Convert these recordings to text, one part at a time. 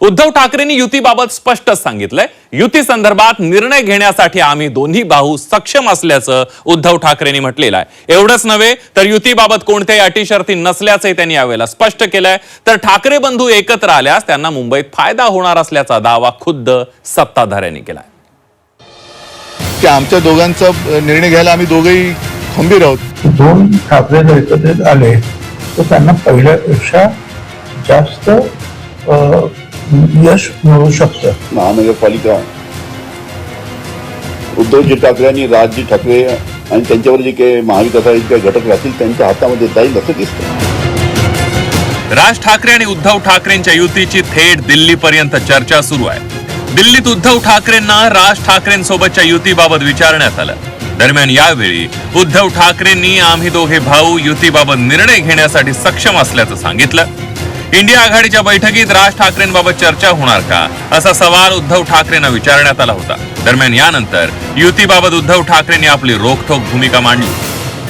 उद्धव ठाकरेंनी युतीबाबत स्पष्टच सांगितलंय. युती संदर्भात निर्णय घेण्यासाठी आम्ही दोन्ही भाऊ सक्षम असल्याचं उद्धव ठाकरेंनी म्हटलेलं आहे. एवढंच नव्हे तर युतीबाबत कोणत्याही अटी शर्ती नसल्याचंही त्यांनी यावेळेला स्पष्ट केलंय. तर ठाकरे बंधू एकत्र आल्यास त्यांना मुंबईत फायदा होणार असल्याचा दावा खुद्द सत्ताधाऱ्यांनी केलाय. की आमच्या दोघांचा निर्णय घ्यायला आम्ही दोघेही खंबीर आहोत. दोन ठाकरे जर एकत्रित आले तर त्यांना पहिल्यापेक्षा जास्त यश मिळू शकतं. महानगरपालिका. उद्धवजी ठाकरे आणि राजजी ठाकरे आणि त्यांच्यावर जे काही महाविकास आघाडीचे काही घटक राहतील त्यांच्या हातामध्ये जाईल असं दिसतं. राज ठाकरे आणि उद्धव ठाकरेंच्या युतीची थेट दिल्लीपर्यंत चर्चा सुरू आहे. दिल्लीत उद्धव ठाकरेंना राज ठाकरेंसोबतच्या युतीबाबत विचारण्यात आलं. दरम्यान यावेळी उद्धव ठाकरेंनी आम्ही दोघे भाऊ युतीबाबत निर्णय घेण्यासाठी सक्षम असल्याचं सांगितलं. इंडिया आघाडीच्या बैठकीत राज ठाकरेंबाबत चर्चा होणार का? असा सवाल उद्धव ठाकरेंना विचारण्यात आला होता. दरम्यान यानंतर युतीबाबत उद्धव ठाकरेंनी आपली रोखठोक भूमिका मांडली.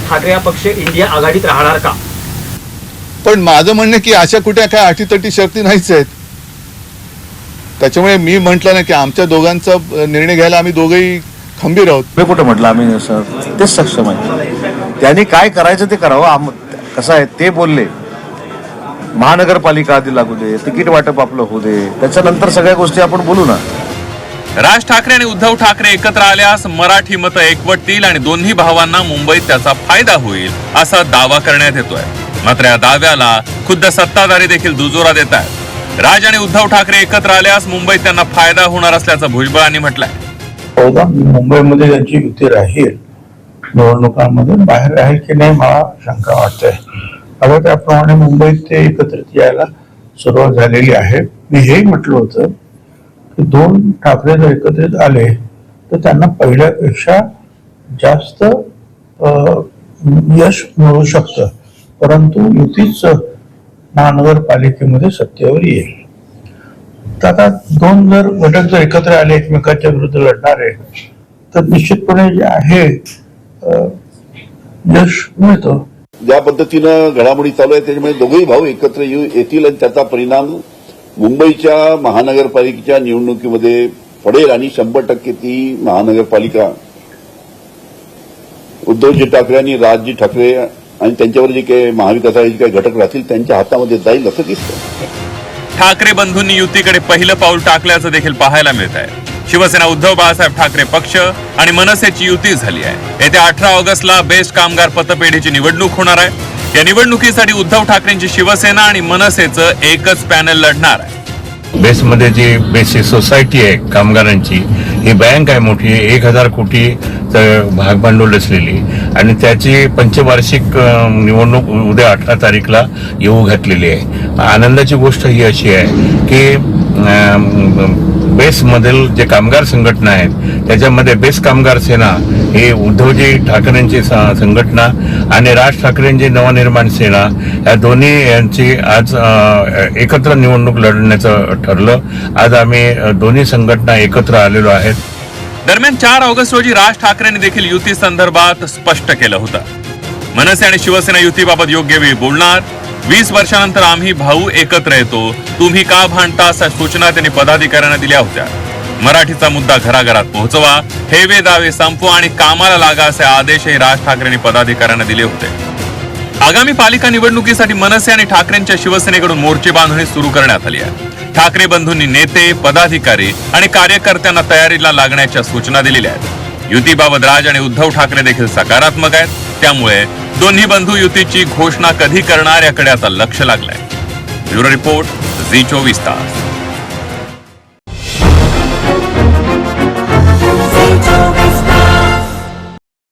ठाकरे हा पक्ष इंडिया आघाडीत राहणार का? पण माझं म्हणणं की अशा कुठे काय अटीतटी शर्ती नाहीच आहेत. त्याच्यामुळे मी म्हटलं ना की आमच्या दोघांचा निर्णय घ्यायला आम्ही दोघेही खंबीर आहोत. मी कुठं म्हटलं आम्ही असं तेच सक्षम आहे. त्यांनी काय करायचं ते करावं. आम कसं आहे ते बोलले. महानगरपालिका आधी लागू दे तिकीट वाटप आपलं होऊ दे. त्याच्यानंतर सगळ्या गोष्टी आपण बोलू ना. राज ठाकरे आणि उद्धव ठाकरे एकत्र आल्यास मराठी मतं एकवटतील आणि दोन्ही भावांना मुंबईत त्याचा फायदा होईल असा दावा करण्यात येतोय. मात्र या दाव्याला खुद्द सत्ताधारी देखील दुजोरा देत आहेत राज आणि उद्धव ठाकरे एकत्र आल्यास मुंबईत त्यांना फायदा होणार असल्याचं भुजबळांनी म्हटलंय. मुंबईमध्ये त्यांची युती राहील निवडणुकांमध्ये बाहेर राहील की नाही मला शंका वाटते. हवं त्याप्रमाणे मुंबईत ते एकत्रित यायला सुरुवात झालेली आहे. मी हेही म्हटलं होतं की दोन ठाकरे जर एकत्रित आले तर त्यांना पहिल्यापेक्षा जास्त यश मिळू शकतं. परंतु युतीच महानगरपालिकेमध्ये सत्तेवर येईल. तर आता दोन जर घटक जर एकत्र आले एकमेकांच्या विरुद्ध लढणारे तर निश्चितपणे जे आहे यश मिळतं. ज्या पद्धतीनं घडामोडी चालू आहे त्याच्यामुळे दोघेही भाऊ एकत्र येऊ येतील आणि त्याचा परिणाम मुंबईच्या महानगरपालिकेच्या निवडणुकीमध्ये पडेल आणि शंभर टक्के ती महानगरपालिका उद्धवजी ठाकरे आणि राजजी ठाकरे आणि त्यांच्यावर जे काही महाविकास आघाडीचे काही घटक राहतील त्यांच्या हातामध्ये जाईल असं दिसतं ठाकरे बंधूंनी युतीकडे पहिलं पाऊल टाकल्याचं देखील पाहायला मिळत आहे शिवसेना उद्धव बाळासाहेब ठाकरे पक्ष आणि मनसेची युती झाली आहे. येत्या अठरा ऑगस्टला बेस्ट कामगार पतपेढीची निवडणूक होणार आहे. या निवडणुकीसाठी उद्धव ठाकरेंची शिवसेना आणि मनसेचं एकच पॅनल लढणार आहे. बेसमध्ये जी बेसिक सोसायटी आहे कामगारांची ही बँक आहे मोठी एक हजार कोटी भाग भांडवल असलेली आणि त्याची पंचवार्षिक निवडणूक उद्या अठरा तारीखला येऊ घातलेली आहे. आनंदाची गोष्ट ही अशी आहे की बेसमधील जे कामगार संघटना आहेत त्याच्यामध्ये बेस कामगार सेना हे उद्धवजी ठाकरेंची स- संघटना आणि राज ठाकरेंची नवनिर्माण सेना या दोन्ही यांची आज एकत्र निवडणूक लढण्याचं ठरलं. आज आम्ही दोन्ही संघटना एकत्र आलेलो आहेत. दरम्यान चार ऑगस्ट रोजी राज ठाकरेंनी देखील युती संदर्भात स्पष्ट केलं होतं. मनसे आणि शिवसेना युतीबाबत योग्य वेळी बोलणार वीस वर्षानंतर आम्ही भाऊ एकत्र येतो. तुम्ही का भांडता? अशा सूचना त्यांनी पदाधिकाऱ्यांना दिल्या होत्या. मराठीचा मुद्दा घराघरात पोहोचवा. हेवे दावे संपवा आणि कामाला लागा असे आदेशही राज ठाकरेंनी पदाधिकाऱ्यांना दिले होते. आगामी पालिका निवडणुकीसाठी मनसे आणि ठाकरेंच्या शिवसेनेकडून मोर्चे बांधणी सुरू करण्यात आली आहे. ठाकरे बंधूंनी नेते पदाधिकारी आणि कार्यकर्त्यांना तयारीला लागण्याच्या सूचना दिलेल्या आहेत. युतीबाबत राज आणि उद्धव ठाकरे देखील सकारात्मक आहेत. त्यामुळे दोन्ही बंधू युतीची घोषणा कधी करणार याकडे आता लक्ष लागलंय. ब्युरो रिपोर्ट झी चोवीस तास.